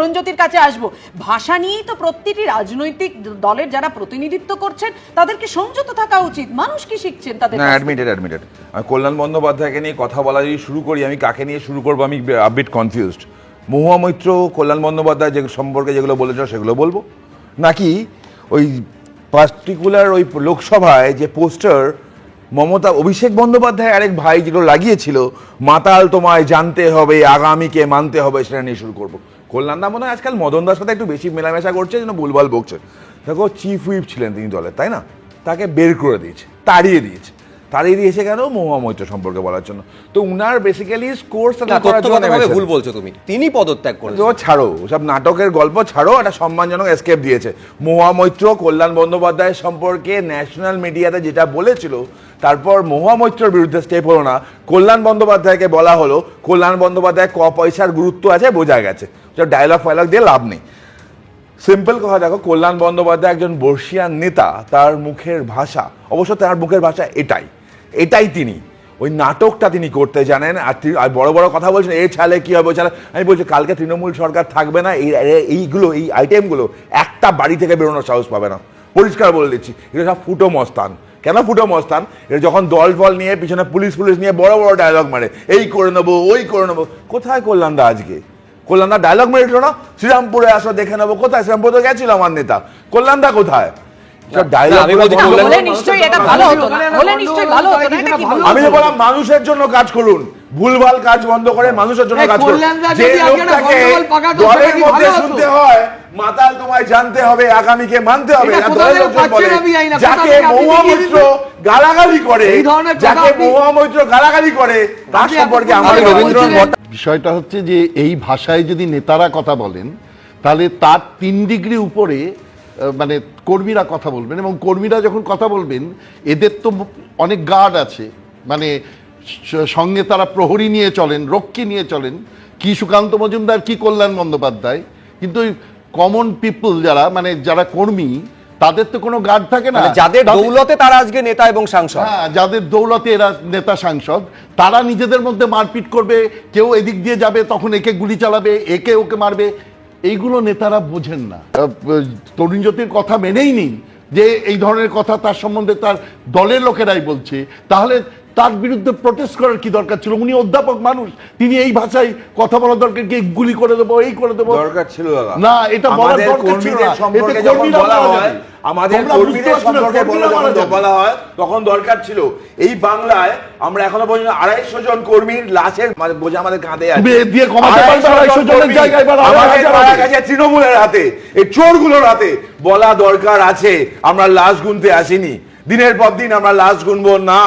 অরুণজ্যোতির কাছে আসব। ভাষা নিয়েই তো প্রতিটি রাজনৈতিক দলের যারা প্রতিনিধিত্ব করছেন তাদেরকে সংযত থাকা উচিত। মানুষ কি শিখছেন তাদের না অ্যাডমিটেড অ্যাডমিটেড আমি কল্যাণ বন্দ্যোপাধ্যায়কে নিয়ে কথা বলা যদি শুরু করি আমি কাকে নিয়ে শুরু করব? আমি a bit confused Mahua Moitra Kalyan Bandyopadhyay যে সম্পর্কে যেগুলো বলেছ সেগুলো বলব। নাকি ওই পার্টিকুলার ওই লোকসভায় যে পোস্টার মমতা অভিষেক বন্দ্যোপাধ্যায় আরেক ভাই যেগুলো লাগিয়েছিল মাতাল তোমায় জানতে হবে আগামীকে মানতে হবে সেটা নিয়ে শুরু করব। কল্যাণদা মনে হয় আজকাল মদনদার সাথে একটু বেশি মেলামেশা করছে, যেন ভুলভাল বকছে। দেখো চিফ হুইপ ছিলেন তিনি দলে তাই না? তাকে বের করে দিয়েছে, তাড়িয়ে দিয়েছে। তাড়িয়ে এসে কেন? মহুয়া মৈত্র সম্পর্কে বলার জন্য। তো উনার বেসিক্যালি তথ্যগতভাবে ভুল বলছো তুমি। তিনি পদত্যাগ তো ছাড়ো। সব নাটকের গল্প ছাড়ো একটা সম্মানজনক এসকেপ দিয়েছে। মহুয়া মৈত্র কল্যাণ বন্দ্যোপাধ্যায় সম্পর্কে ন্যাশনাল মিডিয়াতে যেটা বলেছিল তারপর মহুয়া মৈত্রর বিরুদ্ধে স্টেপ হলো না। কল্যাণ বন্দ্যোপাধ্যায়কে বলা হলো কল্যাণ বন্দ্যোপাধ্যায় ক পয়সার গুরুত্ব আছে বোঝা গেছে। ডায়লগ ফায়লগ দিয়ে লাভ নেই। সিম্পল কথা দেখো কল্যাণ বন্দ্যোপাধ্যায় একজন বর্ষিয়ান নেতা তার মুখের ভাষা অবশ্য তার মুখের ভাষা এটাই। এটাই তিনি। ওই নাটকটা তিনি করতে জানেন, আর তিনি- বড় বড় কথা বলছেন এই ছালে কি হবে ছালে আমি বলছি, কালকে তৃণমূল সরকার থাকবে না, এই এই- এইগুলো, এই আইটেমগুলো একটা বাড়ি থেকে বেরোনোর সাহস পাবে না। পরিষ্কার বলে দিচ্ছি, এটা সব ফুটো মস্তান। কেন ফুটো মস্তান? এটা যখন দল ফল নিয়ে পিছনে পুলিশ পুলিশ নিয়ে বড় বড় ডায়লগ মারে, এই করে নেব, ওই করে নেব। কোথায় কল্যাণদা আজকে? কল্যাণদা ডায়লগ মেরেছিল না? শ্রীরামপুরে আসো, দেখে নেব, কোথায়? শ্রীরামপুরে তো গেছিল আমার নেতা। কল্যাণদা কোথায়? ডায়লগ আমি তো বললাম মানুষের জন্য কাজ করুন ভুলভাল কাজ বন্ধ করে মানুষের জন্য কাজ করুন। যে যদি আজকে একটা লোকটাকে দলের মধ্যে শুনতে হয় মাতাল তোমায় জানতে হবে আগামীকে মানতে হবে না দলের লোকজন বলে যাকে মহুয়া গালাগালি করে যাকে আপনি- মহুয়া মৈত্র গালাগালি করে তার সম্পর্কে আমাদের রবীন্দ্রনাথ বিষয়টা হচ্ছে যে এই ভাষায় যদি নেতারা কথা বলেন তাহলে তার তিন ডিগ্রি উপরে মানে কর্মীরা কথা বলবেন এবং কর্মীরা যখন কথা বলবেন এদের তো অনেক গার্ড আছে। মানে সঙ্গে তারা প্রহরী নিয়ে চলেন রক্ষী নিয়ে চলেন। কি সুকান্ত মজুমদার কি কল্যাণ বন্দ্যোপাধ্যায়? কিন্তু কমন পিপল যারা মানে যারা কর্মী তাদের তো কোনো গার্ড থাকে না। মানে যাদের দৌলতে তারা আজকে নেতা এবং সাংসদ। হ্যাঁ যাদের দৌলতে এরা নেতা সাংসদ তারা নিজেদের মধ্যে মারপিট করবে। কেউ এদিক দিয়ে যাবে তখন একে গুলি চালাবে একে ওকে মারবে। এইগুলো নেতারা বোঝেন না। তরুণ জ্যোতির কথা মেনেই নিন যে এই ধরনের কথা তার সম্বন্ধে তার দলের লোকেরাই বলছে। তাহলে তার বিরুদ্ধে প্রটেস্ট করার কি দরকার ছিল? উনি অধ্যাপক মানুষ তিনি এই ভাষায় কথা বলার দরকার কি? গুলি করে দেবো এই করে দেবো? দরকার ছিল না, এটা বলার দরকার ছিল না। এতে কর্মীরা মারা আমাদের কর্মীদের সম্পর্কে বলে হয় তখন দরকার ছিল। এই বাংলায় আমরা এখনও পর্যন্ত আড়াইশো জন কর্মীর লাশের বোঝা আমাদের কাঁধে আছে। দিয়ে কমাতে পারবে 250 250 জনের জায়গায় এবার আড়াই আমাদের হাজার মারা হবে। গেছে তৃণমূলের হাতে এই চোরগুলোর হাতে। বলা দরকার আছে আমরা লাশ গুনতে আসিনি। দিনের পর দিন আমরা লাশ গুনবো না।